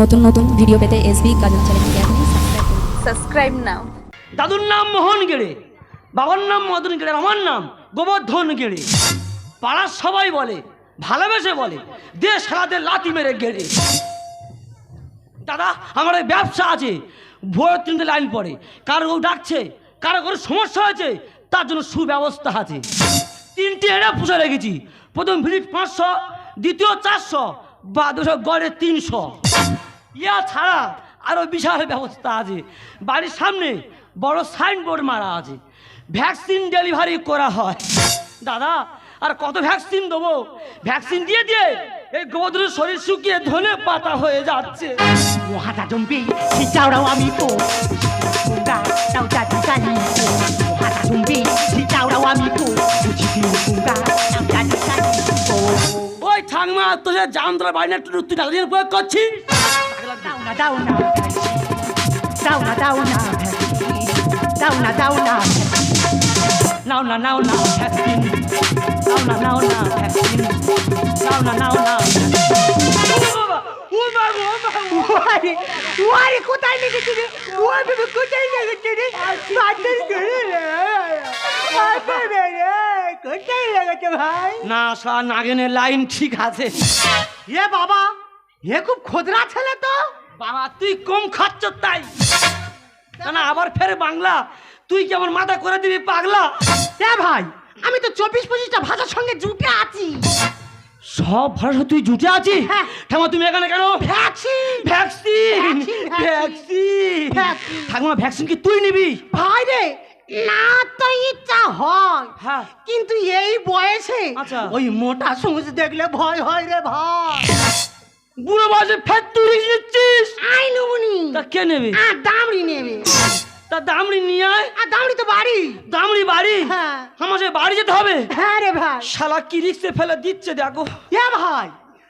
নতুন নতুন ভিডিও পেতে এসবি গাজন চ্যানেলকে আপনি সাবস্ক্রাইব নাও দাদুর নাম মোহন গেড়ে বাবার নাম মদন গেড়ে আমার নাম গোবর্ধন গেড়ে। পাড়ার সবাই বলে ভালোবেসে বলে দে সারাদের লাতি মেরে গেড়ে। দাদা আমার এই ব্যবসা আছে ভোর তিনটে লাইন পড়ে। কারও কেউ ডাকছে কারও কোনো সমস্যা হয়েছে তার জন্য সুব্যবস্থা আছে। তিনটে এড়ে পুষে রেখেছি। প্রথম ভিজিট পাঁচশো দ্বিতীয় চারশো বা দুশো গড়ে তিনশো। ইয়া ছাড়া আরও বিশাল ব্যবস্থা আছে। বাড়ির সামনে বড় সাইনবোর্ড মারা আছে। ভ্যাকসিন ডেলিভারি করা হয়। দাদা আর কত ভ্যাকসিন দেবো? ভ্যাকসিন দিয়ে দিয়ে এই গোবরের শরীর শুকিয়ে ধনে পাতা হয়ে যাচ্ছে। আমি তো। আমি ওই ঠাংমা তোদের জামতলা বাড়ি না তুই তুই টাকা দিয়ে প্রয়োগ করছিস? দাও না দাও না দাও না দাও না দাও না নাও না নাও না ভ্যাকসিন নাও না নাও না ভ্যাকসিন নাও না নাও না ওরে কোথায় লেগেছে রে ওরে বাবা কোথায় লেগেছে রে করে রে। বাতাস রে কোথায় লেগেছে ভাই? না সা নাগিনের লাইন ঠিক আছে। এ বাবা এ খুব খোদরা ছেলে তো। বাবা তুই কম খাচ্ছ তাই। না আবার ফের বাংলা। তুই কেমন মাথা করে দিবি পাগলা? এ ভাই আমি তো চব্বিশ পঁচিশটা ভাষার সঙ্গে জুটে আছি। সব ভাষা তুই জুটে আছিস? হ্যাঁ। ঠাকুমা তুমি এখানে কেন? ভ্যাকসিন। ভ্যাকসিন। ভ্যাকসিন। ঠাকুমা ভ্যাকসিন কি তুই নিবি? ভাই রে না তো ইচ্ছা হয়। হ্যাঁ। কিন্তু এই বয়সে আচ্ছা। ওই মোটা সূচ দেখলে ভয় হয় রে ভাই। বুড়ো বয়সে ফের তুই রিস্ক নিচ্ছিস? আই নুমনি তা কে নেবে? আর দামড়ি নেবে। তা দামড়ি নিয়ে আয়। আর দামড়ি তো বাড়ি। দামড়ি বাড়ি? হ্যাঁ। আমার সে বাড়ি যেতে হবে? হ্যাঁ রে ভাই। শালা কি রিক্সে ফেলে দিচ্ছে দেখো। এ ভাই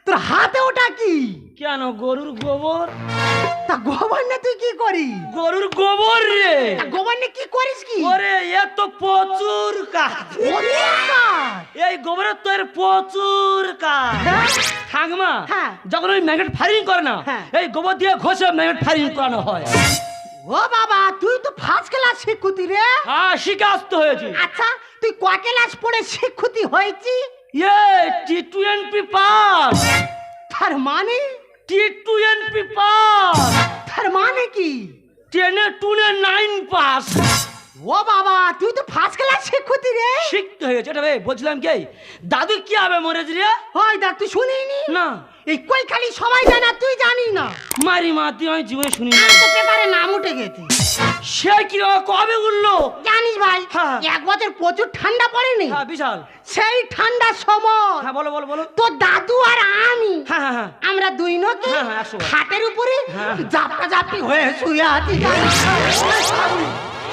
তোর হাতে ওটা কি? কেন গরুর গোবর? তা গোবর না তুই কি করি গরুর গোবর রে। তা কি করিস কি? ওরে এ তো প্রচুর কাজ। এই গোবরের তোর প্রচুর কাজ। হ্যাঁ? ঠাকমা হ্যাঁ। যখন ওই ম্যাগনেট ফায়ারিং করে না হ্যাঁ। এই গোবর দিয়ে ঘষে ম্যাগনেট ফায়ারিং করানো হয়। ও বাবা তুই তো ফার্স্ট ক্লাস শিক্ষুতি রে। হ্যাঁ শিকাস্ত হয়েছে। আচ্ছা তুই ক ক্লাস পড়ে শিক্ষুতি হয়েছি? এ টি টোয়েন্টি পাস। তার মানে? T twenty pass. তার মানে কি? টেনে টুনে নাইন পাস। ও বাবা তুই তো ফার্স্ট ক্লাস শিক্ষুতি রে। শিখতে হয়েছে এটা রে বলছিলাম কি? দাদু কি হবে মরেজ রে? হয় দেখ তুই শুনিনি? না। এই কই খালি সবাই জানা তুই জানি না। মারি মাতি আমি জীবনে শুনি আর তো পেপারে নাম উঠে গেছে। সে কি কবে উঠল? জানিস ভাই হ্যাঁ। এক বছর প্রচুর ঠান্ডা পড়েনি? হ্যাঁ বিশাল। সেই ঠান্ডার সময়। হ্যাঁ বলো বলো বলো। তোর দাদু আর আমি হ্যাঁ হ্যাঁ আমরা দুই নকি। খাটের উপরে। জাপটা জাপি হয়ে শুয়ে আছি।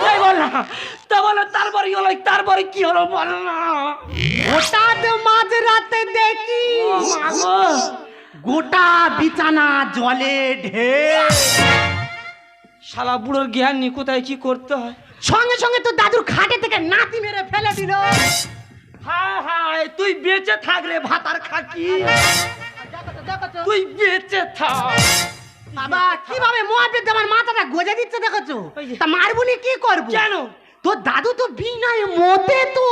এই বল না। তা বলো তারপরে কি হলো? তারপরে কি হলো বল না। হঠাৎ মাঝ রাতে দেখি গোটা বিছানা জলে ঢে শালা বুড়োর জ্ঞান নি কোথায় কি করতে হয়? সঙ্গে সঙ্গে তো দাদুর খাটে থেকে নাতি মেরে ফেলে দিল। হায় হায় তুই বেঁচে থাক রে ভাতার খাকি। তুই বেঁচে থাক। বাবা কীভাবে মহাবীর আমার মাথাটা গজে দিচ্ছে দেখেছ। তা মারবুনি কি করব? কেন? তোর দাদু তো বিনায় মতে তো।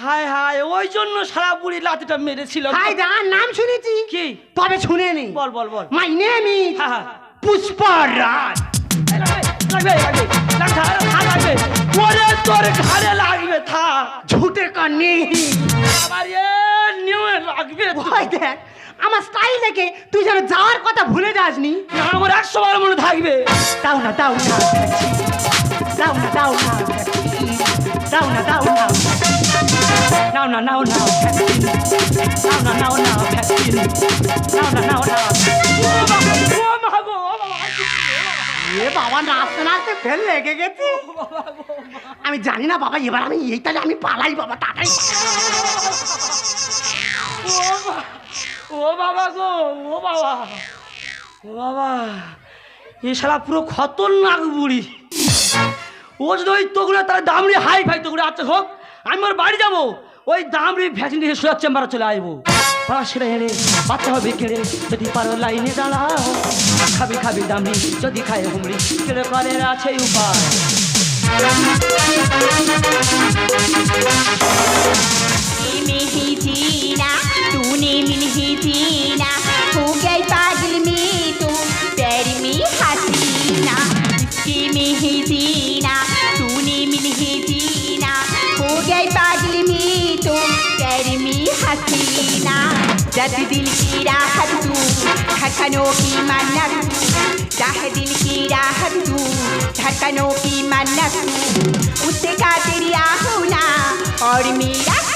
হায় হায় ওই জন্য সারা বুড়ি লাতিটা মেরেছিল। হাই দা নাম শুনেছি? কি? তবে শুনে নি। বল বল বল। মাই নেম ইজ হ্যাঁ হ্যাঁ পুষ্পরাজ এই লাগবে, লাগবে। লাগবে লাগবে। আরে ওরে তোর ঘাড়ে লাগবে থাক। ঝুটে কানে। আবার এ নিয়ে লাগবে। ওই দেখ আমার স্টাইল দেখে তুই যেন যাওয়ার কথা ভুলে যাসনি। আমার একশো বার মনে থাকবে। দাও না দাও না। দাও না দাও না। দাও না দাও না। নাও না নাও না। নাও না নাও না। নাও নাও বাবা, ও মা ও বাবা, এ বাবা নাচতে নাচতে ফেল লেগে গেছে। আমি জানি না বাবা এবার আমি এই তাহলে আমি পালাই বাবা তাড়াতাড়ি। ও বাবা, গো ও বাবা। ও বাবা এ শালা পুরো খতরনাক বুড়ি। ও যদি ওই তোগুলো তার দামড়ি হাই ফাই তোগুলো আচ্ছা হোক আমি ওর বাড়ি যাব। ওই দামড়ি ভ্যাকসিন দিয়ে সোজা চেম্বারে চলে আসব। পাড়া সেরে এনে বাচ্চা হবে কেড়ে যদি পারো লাইনে দাঁড়াও। খাবি খাবি দামি যদি খায় হুমড়ি কেড়ে করে আছে উপায়। में ही जीना, तूने मिल ही जीना, हो गई पागल में तो प्यार में हसीना। इसके में ही जीना, तूने मिल ही जीना, हो गई पागल में तो प्यार में हसीना। जब दिल की राहत तू, धड़कनों की मन्नत चाहे दिल की राहत तू, धड़कनों की मन्नत तू का तेरी आहुना और मेरा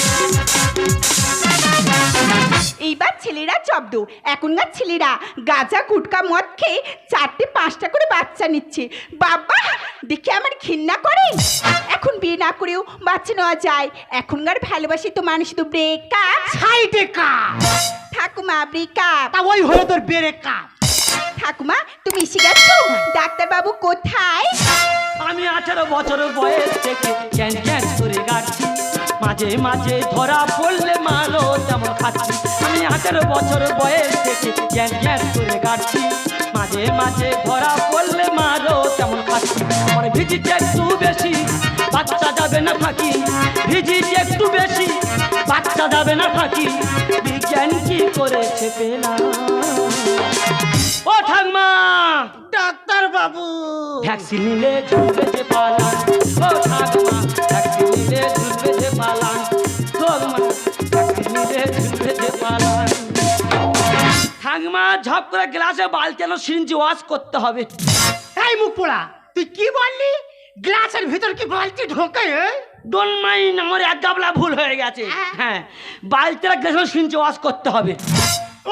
জব্দ এখনকার ছেলেরা গাঁজা গুটকা মদ খেয়ে চারটে পাঁচটা করে বাচ্চা নিচ্ছে। বাবা দেখে আমার ঘৃণা করে। এখন বিয়ে না করেও বাচ্চা নেওয়া যায়। এখনকার ভালোবাসি তো মানুষ তো ব্রেকআপ সাইডে ঠাকুমা ব্রেকআপ তা ওই হলো তোর বেড়ে ঠাকুমা তুমি এসে গেছো? ডাক্তারবাবু কোথায়? আমি আঠারো বছর বয়স থেকে মাঝে মাঝে ধরা পড়লে মারো তেমন খাচ্ছি। আমি আঠেরো বছর বয়স থেকে ক্যান ক্যান করে গাচ্ছি মাঝে মাঝে ধরা পড়লে মারো তেমন খাচ্ছি। আমার ভিজিট একটু বেশি বাচ্চা যাবে না ফাঁকি। ভিজিট একটু বেশি বাচ্চা যাবে না ফাঁকি। বিজ্ঞান কি করেছে পেলাম ও ঠাকমা! ডাক্তার বাবু ভ্যাকসিন নিলে ঝুলবে যে পালান ও ঠাকুমা! ঠাকুমা ঝপ করে গ্লাসে বালতি সিরিঞ্জি ওয়াশ করতে হবে। এই মুখ পোড়া তুই কি বললি? গ্লাসের ভিতর কি বালতি ঢোকে আমার এক গাবলা ভুল হয়ে গেছে। হ্যাঁ। বালতিটা গ্লাসে সিরিঞ্জি ওয়াশ করতে হবে।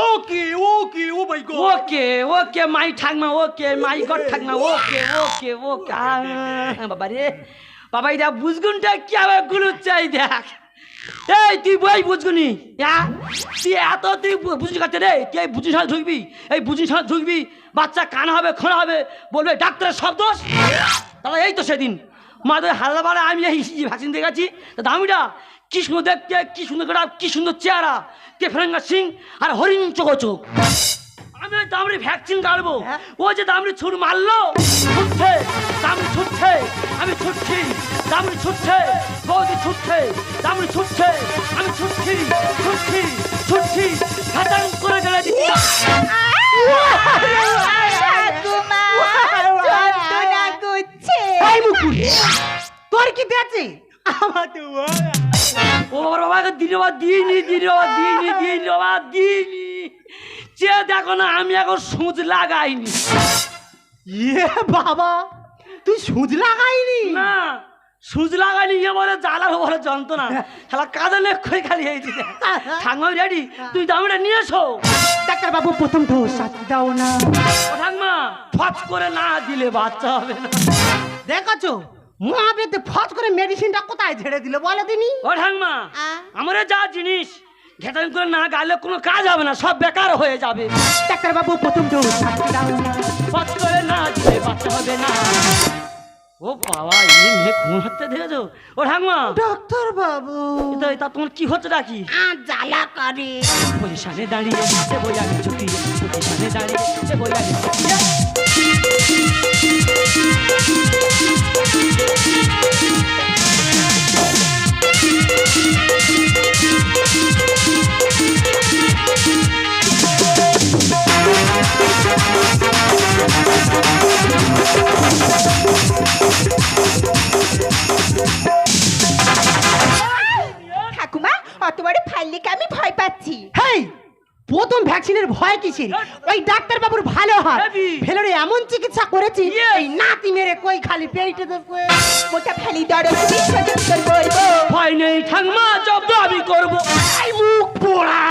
ওকে ওকে ও মাই গড। ওকে ওকে মাই ঠাকমা ওকে মাই গড ঠাকমা ওকে ওকে ওকে। বাবা রে বাবা এটা বুঝগুনটা কি আবারগুলো চাই দেখ। এই তুই বই বুঝগুনি হ্যাঁ তুই এত তুই বুঝি কাছে রে? তুই এই বুঝির সাথে ঢুকবি? এই বুঝির সাথে ঢুকবি? বাচ্চা কান হবে খোঁড়া হবে বলবে ডাক্তারের সব দোষ? তাহলে এই তো সেদিন। মাদের হাল্লা বাড়া আমি এই ভ্যাকসিন দিয়ে গেছি। তা দামিটা? কি সুন্দর দেখতে কি সুন্দর গোটা কি সুন্দর চেহারা। কে ফেরেঙ্গা সিং আর হরিণ চোখ চোখ। আমি ওই দামড়ি ভ্যাকসিন কাটবো। ও যে দামড়ি ছুট মারলো ছুটছে দামড়ি ছুটছে আমি ছুটছি। দামড়ি ছুটছে বৌদি ছুটছে দামড়ি ছুটছে আমি ছুটছি ছুটছি ছুটছি খাতাং করে গেলে পুড়ি তোর কি দেখছে আমার তো ও বাবাকে দিন বাবা দিইনি দিন বাবা দিইনি দিন বাবা দিইনি। যে দেখো না আমি এখন সুচ লাগাইনি। ইয়ে বাবা তুই সুদ লাগাইনি? না। সুচ লাগাইনি ইয়ে বলে জ্বালার বলে যন্ত্রণা। খেলা কাজে লেখ খালি হয়েছে। ঠাঙ্গা রেডি তুই দামটা নিয়ে এসো। ডাক্তার বাবু প্রথম ডোজ দাও না। ও ঠাকমা ফচ করে না দিলে বাচ্চা হবে না। দেখছ? মহাবেদে ফস করে মেডিসিনটা কোথায় ঝেড়ে দিলে বলে দিনি? ও ঠাকমা আমার যা জিনিস ঘেটান করে না গালে কোনো কাজ হবে না সব বেকার হয়ে যাবে। ডাক্তার বাবু প্রথম ডোজ দাও না। ফচ করে না দিলে বাচ্চা হবে না। ও বাবা এই মেয়ে খুন হচ্ছে দেখেছ? ও ঠাকুমা। ডাক্তার বাবু তা তোমার কি হচ্ছে নাকি জ্বালা করে। পজিশনে দাঁড়িয়ে সে বোঝাকে ঝুঁকিয়ে পজিশনে দাঁড়িয়ে সে বোঝাকে ঝুঁকিয়ে ঠাকুমা ভয় কিসের ওই ডাক্তার বাবুর ভালো হয় হেবি। এমন চিকিৎসা করেছি. এই নাতি মেরে কই খালি পেটে তো মোটা তুমি করব। ভয় নেই ঠাকমা জব্দ আমি করব। এই মুখ পোড়া।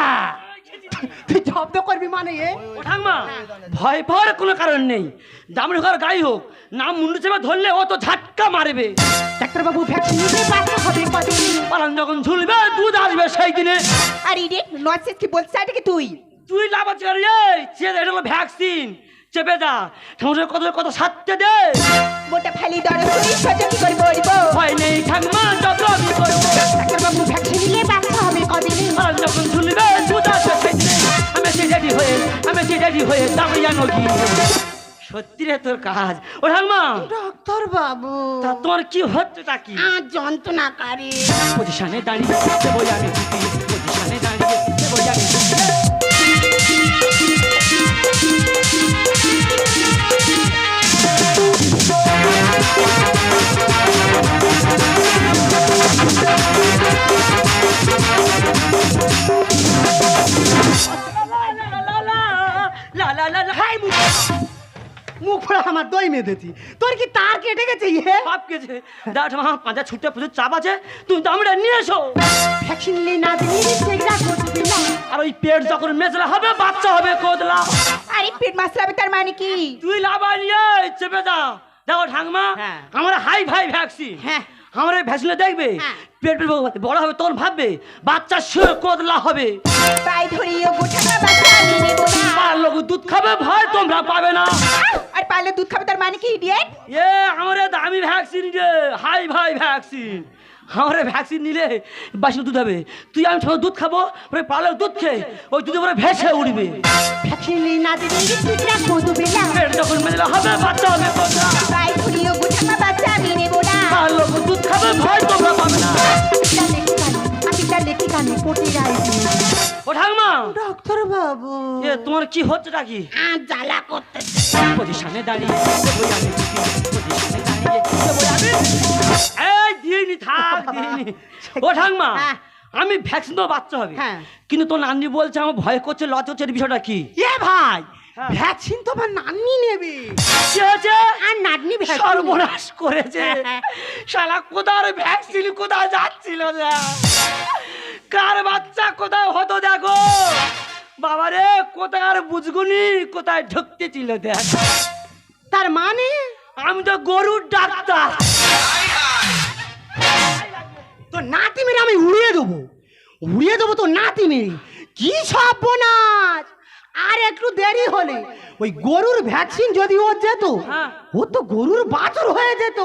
তুই জব্দ করবি মানে এ? ও ঠাকমা ভয় পাওয়ার কোনো কারণ নেই। দামড়ি ঘর গাড়ি হোক নাম মুন্ডু চেপে ধরলে ও তো ঝাটকা মারবে। ডাক্তারবাবু ভ্যাকসিন নিতে বাচ্চা হবে কদিন। পালান যখন ঝুলবে দুধ আসবে সেই দিনে আর ইডিয়েট নসেস কি বলছিস এটাকে তুই? তুই লাভাচ্ছি এটা হলো ভ্যাকসিন চেপে যা। ঠাকুরের কত কত সারতে দে মোটা ফালি দরজ তুই করে বলব ভয় নেই ঠাকমা যত আমি করব। ডাক্তারবাবু ভ্যাকসিন নিলে বাচ্চা হবে কদিন। পালান যখন ঝুলবে দুধ আমি সেই রেডি হয়ে আমি সেই রেডি হয়ে দাঁড়িয়ে নগি। সত্যি রে তোর কাজ। ও ঠাকমা ডাক্তার বাবু তা তোমার কি হচ্ছে তা কি? আর যন্ত্রণা করে পজিশনে দাঁড়িয়ে আমি দই মেঁধেছি তোর কি তার কেটে গেছে ইয়ে? বাপ গেছে। দাঁড়া মা পাঁচা ছুটে প্রচুর চাপ আছে তুমি দামটা নিয়ে এসো। ভ্যাকসিন নিয়ে না দিলে সেগুলা করতে না? আর ওই পেট যখন মেজলা হবে বাচ্চা হবে কোদলা। আরে পেট মাসলাবে তার মানে কি? তুই লাভা নিয়ে চেপে যা। দেখো ঠাকমা আমরা আমার হাই ভাই ভ্যাকসিন। হ্যাঁ। আমার এই ভ্যাকসিনে দেখবে? হ্যাঁ। পেট পেট বড় হবে তখন ভাববে বাচ্চা শিওর কোদলা হবে। ধরিয়ে গোটা বাচ্চা আমি নেব না। আর লোক দুধ খাবে ভয় তোমরা পাবে না। আর পারলে দুধ খাবে তার মানে কি ইডিয়েট এ আমার দামি ভ্যাকসিন রে হাই ভাই ভ্যাকসিন আমার ভ্যাকসিন নিলে বাসি দুধ হবে। তুই আমি সবাই দুধ খাব পরে পালে দুধ খেয়ে ওই দুধে পরে ভেসে উঠবে ভ্যাকসিন না দিলে যখন মেজলা হবে বাচ্চা হবে বাচ্চা আমি নেব না। আর দুধ খাবে ভয় তোমরা পাবে না আমি লেখি কানে পটে গাইছি ও ঠাকমা ডাক্তার বাবু এ তোমার কি হচ্ছে নাকি জ্বালা করতে পজিশনে দাঁড়িয়ে পজিশনে দাঁড়িয়ে এই দিইনি থাক দিইনি ও ঠাকমা হ্যাঁ। আমি ভ্যাকসিন তো বাচ্চা হবে হ্যাঁ। কিন্তু তোর নান্নি বলছে আমার ভয় করছে লজ্জা হচ্ছে বিষয়টা কি এ ভাই। ভ্যাকসিন আমার নাতনি নেবে। কি হয়েছে? আর নাতনি সর্বনাশ করেছে। হ্যাঁ। শালা কোথায় ভ্যাকসিন? কোথায় যাচ্ছিল কার বাচ্চা কোথায় হতো দেখো? বাবারে কোথায় আর বুঝগুনি? কোথায় ঢুকতে ছিল দেখ। তার মানে? আমি তো গরুর ডাক্তার। তো নাতি মেরে আমি উড়িয়ে দেবো। উড়িয়ে দেবো তো নাতি মেরে। কি সব বোনাস আর একটু দেরি হলে। ওই গরুর ভ্যাকসিন যদি ও যেত হ্যাঁ। ও তো গরুর বাছুর হয়ে যেত।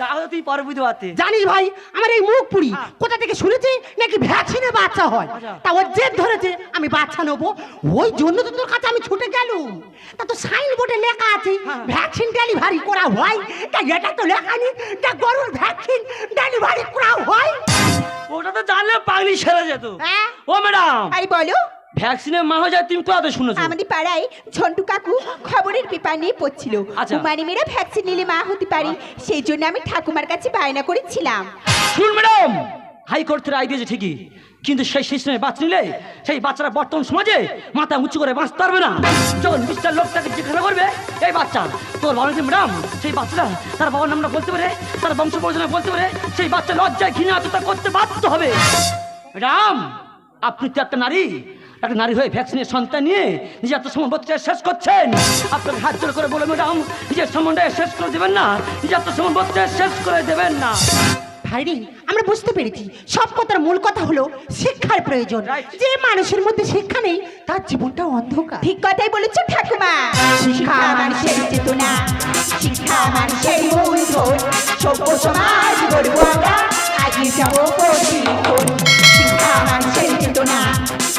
তাহলে তুই পারবি বুঝতে পারতে জানিস ভাই আমার এই মুখ পুরি হ্যাঁ। কোথা থেকে শুনেছি নাকি ভ্যাকসিনে বাচ্চা হয়? আচ্ছা। তা ওর জেদ ধরেছে আমি বাচ্চা নেব। ওই জন্য তো তোর কাছে আমি ছুটে গেলুম। তা তো সাইন বোর্ডে লেখা আছে হ্যাঁ। ভ্যাকসিন ডেলিভারি করা হয়। তা এটা তো লেখা নেই তা গরুর ভ্যাকসিন ডেলিভারি করা হয়। ওটা তো জানলে পাগলি সেরে যেত? ও ম্যাডাম। আরে বলো। ভ্যাকসিনের মা হয়ে যায় তুমি কোথাতে শুনেছো? আমাদের পাড়ায় ঝন্টু কাকু খবরের পেপার নিয়ে পড়ছিল। আচ্ছা। কুমারী মেয়েরা ভ্যাকসিন নিলে মা হতে পারি সেই জন্য আমি ঠাকুমার কাছে বায়না করেছিলাম। শুন ম্যাডাম হাইকোর্ট থেকে রায় দিয়েছে ঠিকই কিন্তু সেই সিস্টেমে বাচ্চা নিলে সেই বাচ্চারা বর্তমান সমাজে মাথা উঁচু করে বাঁচতে পারবে না। যখন বিশটা লোকটাকে জিজ্ঞাসা করবে এই বাচ্চা। তোর বাবা ম্যাডাম? সেই বাচ্চাটা তার বাবার নামটা বলতে পারে তার বংশ পরিচয় বলতে পারে সেই বাচ্চা লজ্জায় ঘৃণা আত্মতা করতে বাধ্য হবে। ম্যাডাম আপনি তো একটা নারী একটা নারী হয়ে ভ্যাকসিনের সন্তান নিয়ে নিজের আত্মসম্মান বলতে শেষ করছেন? আপনাকে হাত জোর করে বলে ম্যাডাম নিজের সম্বন্ধে শেষ করে দেবেন না। নিজের আত্মসম্মান বলতে শেষ করে দেবেন না। ভাইরি আমরা বুঝতে পেরেছি। সব কথার মূল কথা হলো শিক্ষার প্রয়োজন। যে মানুষের মধ্যে শিক্ষা নেই তার জীবনটা অন্ধকার। ঠিক কথাই বলেছ ঠাকুমা। শিক্ষা মানুষের চেতনা। শিক্ষা মানুষের সভ্য সমাজ গড়ব আমরা। আগে যাব কঠিন শিক্ষা মানুষের চেতনা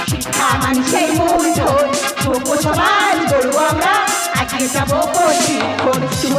শিক্ষা মানুষের মূলধন সভ্য সমাজ গড়ব আমরা আগে যাব কঠিন শুভ